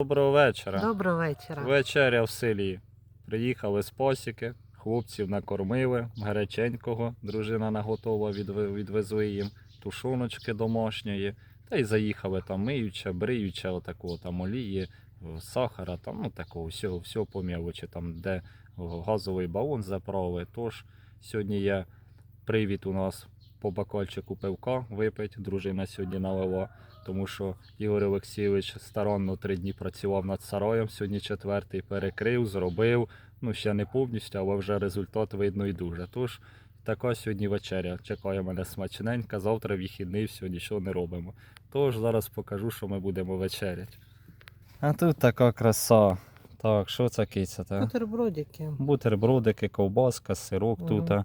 Доброго вечора. Доброго вечора. Вечеря в селі. Приїхали з посіки, хлопців накормили, гаряченького, дружина наготова, відве- відвезли їм, тушоночки домашньої. Та й заїхали там миюча, бриюча, отакого там олії, сахара, там, ну такого всього, всього по мелочі, там, де газовий балон заправили. Тож сьогодні є привід у нас по бакальчику пивка випить, дружина сьогодні налила тому що Ігор Олексійович старанно три дні працював над сараєм, сьогодні четвертий перекрив, зробив. Ну, ще не повністю, але вже результат видно і дуже. Тож така сьогодні вечеря. Чекає мене смачненька, завтра вихідний, все, нічого не робимо. Тож зараз покажу, що ми будемо вечеряти. А тут така краса. Так, що це киця? Бутербродики. Бутербродики, ковбаска, сирок Мгм. тут.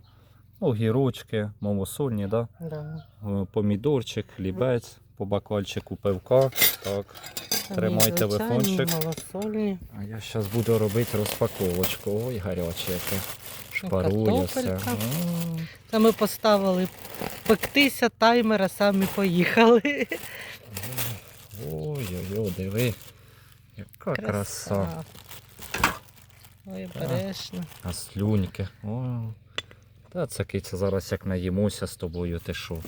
Огірочки, малосольні, да? Да. Е, помідорчик, хлібець, по бакальчику пивка. Так. Тримай телефончик. Малосольні. А я зараз буду робити розпаковочку. Ой, гаряче яке. Шпарує все. Та ми поставили пектися, таймера, самі поїхали. Ой-ой-ой, диви. Яка краса. Ой, Так. обережно. А слюньки. О. Та це киця зараз як наїмося з тобою, ти що?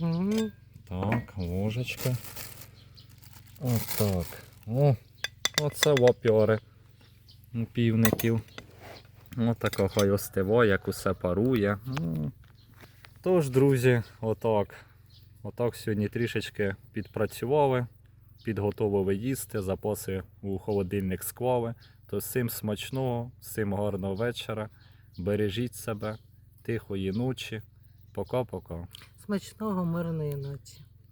Угу. Так, ложечка. Отак. О, оце лапьори півників. Отака хай остиває, як усе парує. Тож, друзі, отак. Отак сьогодні трішечки підпрацювали, підготовили їсти, запаси у холодильник склали. То всім смачного, всім гарного вечора. Бережіть себе, тихої ночі. Пока-пока. Смачного мирної ночі.